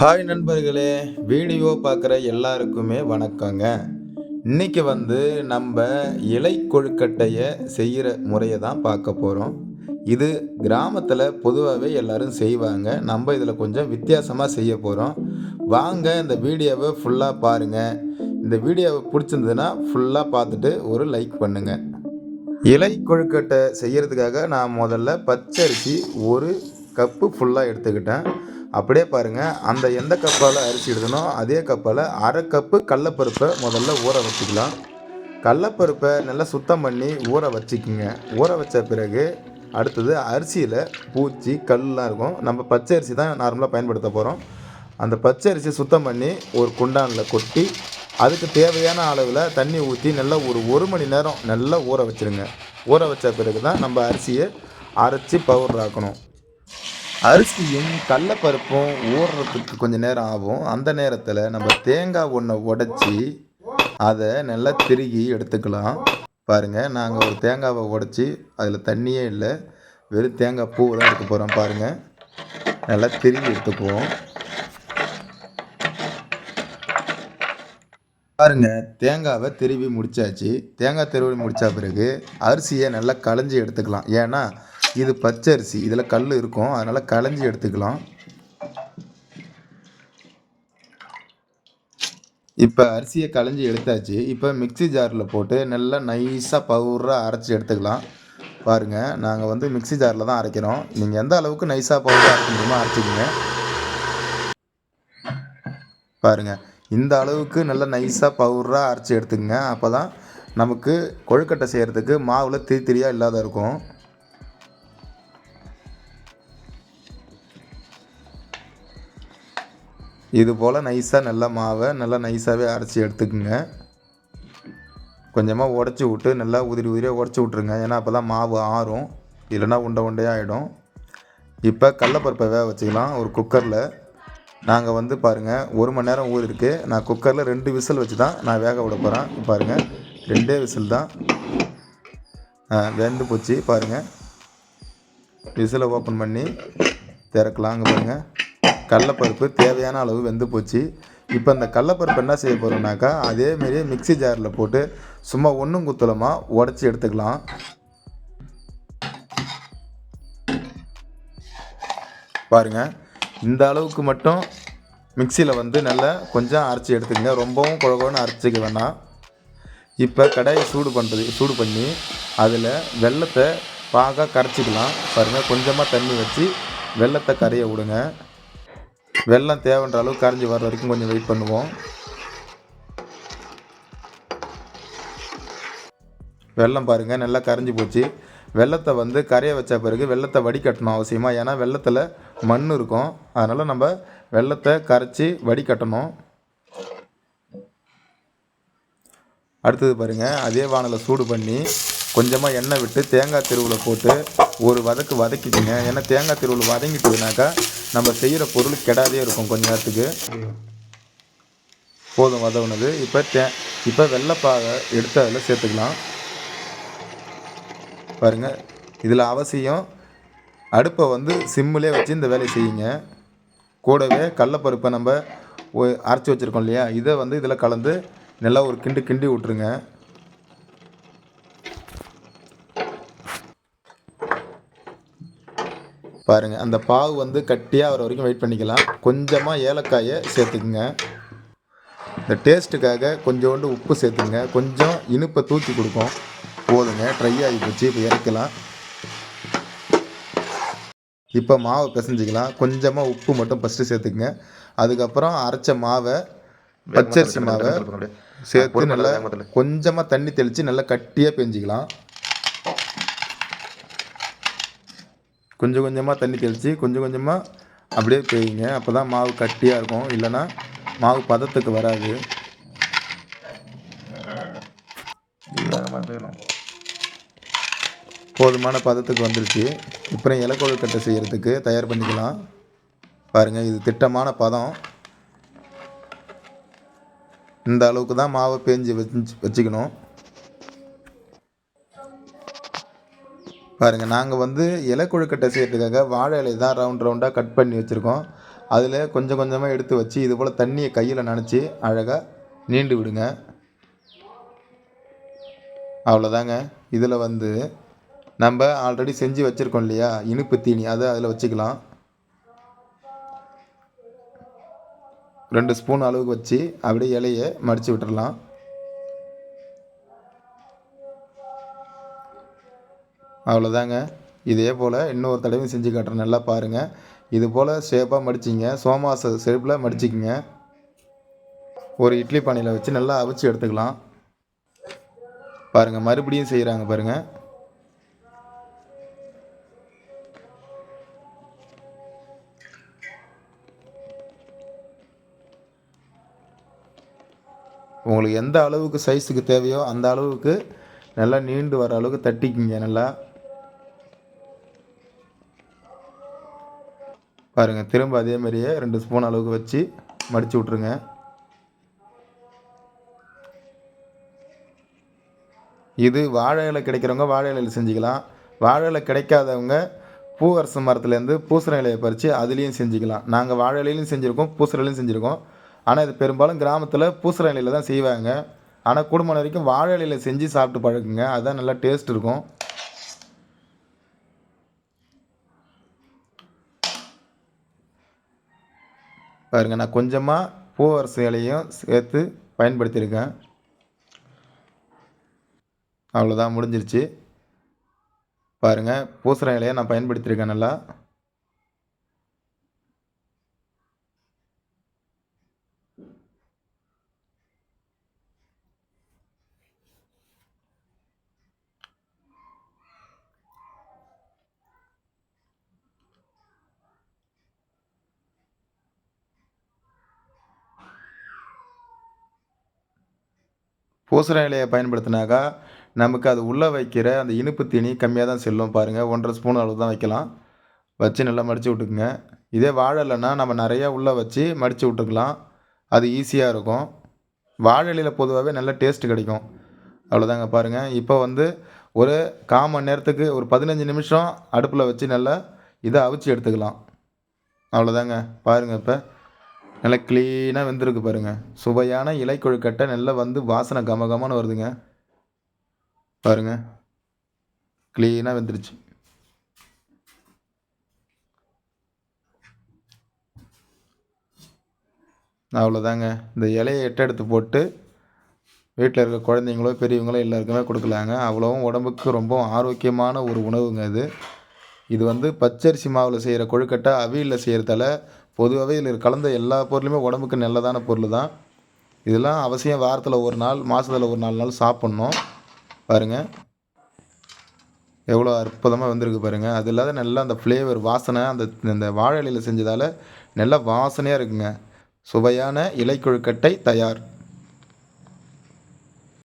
Hi நண்பர்களே video பார்க்குற எல்லாருக்குமே வணக்கங்க. இன்றைக்கி வந்து நம்ம இலை கொழுக்கட்டையை செய்கிற முறையை தான் பார்க்க போகிறோம் இது கிராமத்தில் பொதுவாகவே எல்லோரும் செய்வாங்க. நம்ம இதில் கொஞ்சம் வித்தியாசமாக செய்ய போகிறோம் வாங்க இந்த வீடியோவை ஃபுல்லாக பாருங்கள் இந்த வீடியோவை பிடிச்சிருந்ததுன்னா ஃபுல்லாக பார்த்துட்டு ஒரு லைக் பண்ணுங்கள் இலை கொழுக்கட்டை செய்கிறதுக்காக நான் முதல்ல பச்சரிசி ஒரு கப்பு ஃபுல்லாக எடுத்துக்கிட்டேன். அப்படியே பாருங்கள் அந்த எந்த கப்பால் அரிசி எடுத்தனோ அதே கப்பால் அரை கப்பு கடலப்பருப்பை முதல்ல ஊற வச்சுக்கலாம். கடலப்பருப்பை நல்லா சுத்தம் பண்ணி ஊற வச்சுக்குங்க. ஊற வச்ச பிறகு அடுத்தது அரிசியில் பூச்சி கல்லாம் இருக்கும். நம்ம பச்சை அரிசி தான் நார்மலாக பயன்படுத்த போகிறோம் அந்த பச்சை அரிசியை சுத்தம் பண்ணி ஒரு குண்டானில் கொட்டி அதுக்கு தேவையான அளவில் தண்ணி ஊற்றி நல்லா ஒரு ஒரு மணி நேரம் நல்லா ஊற வச்சுருங்க. ஊற வச்ச பிறகு தான் நம்ம அரிசியை அரைச்சி பவுடர் ஆக்கணும். அரிசியும் கடலப்பருப்பும் ஊறுறதுக்கு கொஞ்சம் நேரம் ஆகும். அந்த நேரத்தில் நம்ம தேங்காய் ஒன்றை உடச்சி அதை நல்லா திருகி எடுத்துக்கலாம். பாருங்கள் நாங்கள் ஒரு தேங்காவை உடச்சி அதில் தண்ணியே இல்லை. வெறும் தேங்காய் பூ தான் எடுக்க போகிறோம் பாருங்கள் நல்லா திருகி எடுத்துக்குவோம். பாருங்க தேங்காவை திருவி முடிச்சாச்சு. தேங்காய் திருவி முடித்த பிறகு அரிசியை நல்லா களைஞ்சி எடுத்துக்கலாம். ஏன்னா இது பச்சை அரிசி இதில் கல் இருக்கும். அதனால் களைஞ்சி எடுத்துக்கலாம். இப்போ அரிசியை களைஞ்சி எடுத்தாச்சு. இப்போ மிக்ஸி ஜாரில் போட்டு நல்லா நைஸாக பவுடராக அரைச்சி எடுத்துக்கலாம். பாருங்கள் நாங்கள் வந்து மிக்ஸி ஜாரில் தான் அரைக்கிறோம். நீங்கள் எந்த அளவுக்கு நைஸாக பவுடராக அரைக்க முடியுமோ அரைச்சிக்கோங்க. பாருங்கள் இந்த அளவுக்கு நல்லா நைஸாக பவுடராக அரைச்சி எடுத்துக்கங்க. அப்போ தான் நமக்கு கொழுக்கட்டை செய்கிறதுக்கு மாவில் திரி திரியாக இல்லாத இருக்கும். இது போல் நைஸாக நல்லா மாவை நல்லா நைஸாகவே அரைச்சி எடுத்துக்கோங்க. கொஞ்சமாக உடச்சி விட்டு நல்லா உதிரி உதிரியாக உடச்சி விட்ருங்க ஏன்னா அப்போ தான் மாவு ஆறும். இல்லைன்னா உண்டை உண்டையாக ஆகிடும் இப்போ கடலப்பருப்பை வேக வச்சுக்கலாம். ஒரு குக்கரில் நாங்கள் வந்து பாருங்கள் ஒரு மணி நேரம் ஊறிருக்கு நான் குக்கரில் ரெண்டு விசில் வச்சு தான் நான் வேக விட போகிறேன் பாருங்கள் ரெண்டே விசில் தான். வெந்து போச்சு. பாருங்கள் விசிலை ஓப்பன் பண்ணி திறக்கலாம். அங்கே பாருங்கள் கடலப்பருப்பு தேவையான அளவு வெந்து போச்சு. இப்போ இந்த கடலப்பருப்பு என்ன செய்ய போகிறோம்னாக்கா அதேமாரி மிக்ஸி ஜாரில் போட்டு சும்மா ஒன்றும் குத்தலமாக உடச்சி எடுத்துக்கலாம். பாருங்கள் இந்த அளவுக்கு மட்டும் மிக்சியில் வந்து நல்லா கொஞ்சம் அரைச்சி எடுத்துக்கங்க. ரொம்பவும் குழகுன்னு அரைச்சிக்க வேணாம். இப்போ கடாயை சூடு பண்ணுறது சூடு பண்ணி அதில் வெள்ளத்தை பாகாக கரைச்சிக்கலாம். பாருங்கள் கொஞ்சமாக தண்ணி வச்சு வெள்ளத்தை கரைய விடுங்க. வெள்ளம் தேவைன்ற அளவுக்கு கரைஞ்சி வர வரைக்கும் கொஞ்சம் வெயிட் பண்ணுவோம். வெள்ளம் பாருங்கள் நல்லா கரைஞ்சி போச்சு. வெள்ளத்தை வந்து கரைய வச்ச பிறகு வெள்ளத்தை வடிகட்டணும் அவசியமாக ஏன்னா வெள்ளத்தில் மண் இருக்கும். அதனால் நம்ம வெள்ளத்தை கரைச்சி வடிகட்டணும். அடுத்தது பாருங்கள் அதே வானலை சூடு பண்ணி கொஞ்சமாக எண்ணெய் விட்டு தேங்காய் திருவில் போட்டு ஒரு வதக்கு வதக்கிக்கோங்க ஏன்னா தேங்காய் திருவில் வதங்கிட்டுனாக்கா நம்ம செய்கிற பொருள் கெடாதே இருக்கும் கொஞ்ச நேரத்துக்கு. போதும் வதவுனது. இப்போ தே இப்போ வெள்ளைப்பாகை எடுத்து அதில் சேர்த்துக்கலாம். பாருங்கள் இதில் அவசியம். அடுப்பை வந்து சிம்மிலே வச்சு இந்த வேலையை செய்யுங்க. கூடவே கடலப்பருப்பை நம்ம அரைச்சி வச்சுருக்கோம் இல்லையா? இதை வந்து இதில் கலந்து நல்லா ஒரு கிண்டு கிண்டி விட்ருங்க பாருங்கள் அந்த பாவு வந்து கட்டியாக வர வரைக்கும் வெயிட் பண்ணிக்கலாம். கொஞ்சமாக ஏலக்காயை சேர்த்துக்குங்க. இந்த டேஸ்ட்டுக்காக கொஞ்சோண்டு உப்பு சேர்த்துங்க கொஞ்சம் இனிப்பை தூக்கி கொடுக்கும். போதுங்க ட்ரை ஆகி போச்சு இப்போ இறக்கலாம். இப்போ மாவை பிசைஞ்சிக்கலாம். கொஞ்சமாக உப்பு மட்டும் ஃபஸ்ட்டு சேர்த்துக்குங்க. அதுக்கப்புறம் அரைச்ச மாவை பச்சரிசி மாவை சேர்த்து நல்லா கொஞ்சமாக தண்ணி தெளித்து நல்லா கட்டியாக பெஞ்சிக்கலாம் கொஞ்சம் கொஞ்சமாக தண்ணி தெளித்து கொஞ்சம் கொஞ்சமாக அப்படியே பெய்யுங்க அப்போ தான் மாவு கட்டியாக இருக்கும். இல்லைன்னா மாவு பதத்துக்கு வராது. போதுமான பதத்துக்கு வந்துருச்சு. இப்போ இலை கட்டை செய்கிறதுக்கு தயார் பண்ணிக்கலாம். பாருங்கள் இது திட்டமான பதம். இந்த அளவுக்கு தான் மாவை பேஞ்சு வச்சு வச்சுக்கணும். பாருங்கள் நாங்கள் வந்து இலை கொழுக்கட்டை செய்கிறதுக்காக வாழை இலை தான் ரவுண்ட் ரவுண்டாக கட் பண்ணி வச்சுருக்கோம். அதில் கொஞ்சம் கொஞ்சமாக எடுத்து வச்சு இது போல் தண்ணியை கையில் நனைச்சி அழகாக நீண்டு விடுங்க. அவ்வளோதாங்க இதில் வந்து நம்ம ஆல்ரெடி செஞ்சு வச்சுருக்கோம் இல்லையா? இனிப்பு தீனி அதை அதில் வச்சுக்கலாம். ரெண்டு ஸ்பூன் அளவுக்கு வச்சு அப்படியே இலையை மடித்து விட்டுடலாம் அவ்வளோதாங்க. இதே போல் இன்னொரு தடவையும் செஞ்சு காட்டுறேன் நல்லா பாருங்கள் இது போல் ஷேப்பாக மடிச்சிங்க. சோமாச ஷேப்பில் மடிச்சிக்கிங்க. ஒரு இட்லி பானையில் வச்சு நல்லா அவிச்சு எடுத்துக்கலாம். பாருங்கள் மறுபடியும் செய்கிறாங்க பாருங்கள் உங்களுக்கு எந்த அளவுக்கு சைஸுக்கு தேவையோ அந்த அளவுக்கு நல்லா நீண்டு வர அளவுக்கு தட்டிக்கிங்க நல்லா. பாருங்கள் திரும்ப அதே மாதிரியே ரெண்டு ஸ்பூன் அளவுக்கு வச்சு மடித்து விட்ருங்க இது வாழை இலை கிடைக்கிறவங்க வாழை இலையில் செஞ்சுக்கலாம். வாழை இலை கிடைக்காதவங்க பூவரச மரத்துலேருந்து பூசண இலையை பறித்து அதுலேயும் செஞ்சுக்கலாம். நாங்கள் வாழை இலையிலையும் செஞ்சுருக்கோம் பூசண இலையும் செஞ்சுருக்கோம். ஆனால் இது பெரும்பாலும் கிராமத்தில் பூசண இலையில் தான் செய்வாங்க. ஆனால் குடும்பம் வரைக்கும் வாழை இலையில் செஞ்சு சாப்பிட்டு பழகுங்க. அதுதான் நல்லா டேஸ்ட் இருக்கும். பாருங்கள் நான் கொஞ்சமாக பூவரசு இலையும் சேர்த்து பயன்படுத்தியிருக்கேன். அவ்வளோதான் முடிஞ்சிருச்சு. பாருங்கள் பூசண இலையை நான் பயன்படுத்தியிருக்கேன் நல்லா. பூசண இலையை பயன்படுத்தினாக்கா நமக்கு அது உள்ளே வைக்கிற அந்த இனிப்பு தீனி கம்மியாக தான் செல்லும். பாருங்கள் ஒன்றரை ஸ்பூன் அளவு தான் வைக்கலாம். வச்சு நல்லா மடித்து விட்டுக்குங்க. இதே வாழலைன்னா நம்ம நிறையா உள்ளே வச்சு மடித்து விட்டுக்கலாம் அது ஈஸியாக இருக்கும். வாழை இலையில் பொதுவாகவே நல்ல டேஸ்ட் கிடைக்கும். அவ்வளோதாங்க பாருங்கள் இப்போ வந்து ஒரு கால் மணி நேரத்துக்கு ஒரு பதினஞ்சு நிமிஷம் அடுப்பில் வச்சு நல்லா இதை அவிச்சு எடுத்துக்கலாம். அவ்வளோதாங்க. பாருங்கள் இப்போ. நல்லா க்ளீனாக வெந்திருக்கு பாருங்கள் சுவையான இலை கொழுக்கட்டை நல்லா வந்து வாசனை கம கமன்னு வருதுங்க பாருங்கள் க்ளீனாக வெந்துருச்சு. அவ்வளோதாங்க இந்த இலையை எட்ட எடுத்து போட்டு வீட்டில் இருக்க குழந்தைங்களோ பெரியவங்களோ எல்லாருக்குமே கொடுக்கலாங்க. அவ்வளோவும் உடம்புக்கு ரொம்ப ஆரோக்கியமான ஒரு உணவுங்க இது. இது வந்து பச்சரிசி மாவில் செய்கிற கொழுக்கட்டை அவியலில் செய்கிறதால பொதுவாகவே இதில் கலந்த எல்லா பொருளுமே உடம்புக்கு நல்லதான பொருள் தான். இதெல்லாம் அவசியம் வாரத்தில் ஒரு நாள் மாதத்தில் ஒரு நாலு நாள் சாப்பிட்ணும். பாருங்கள் எவ்வளோ அற்புதமாக வந்திருக்கு பாருங்கள் அது இல்லாத நல்லா அந்த ஃப்ளேவர் வாசனை அந்த இந்த வாழை இலையில் செஞ்சதால் நல்லா வாசனையாக இருக்குங்க. சுவையான இலைக்குழுக்கட்டை தயார்.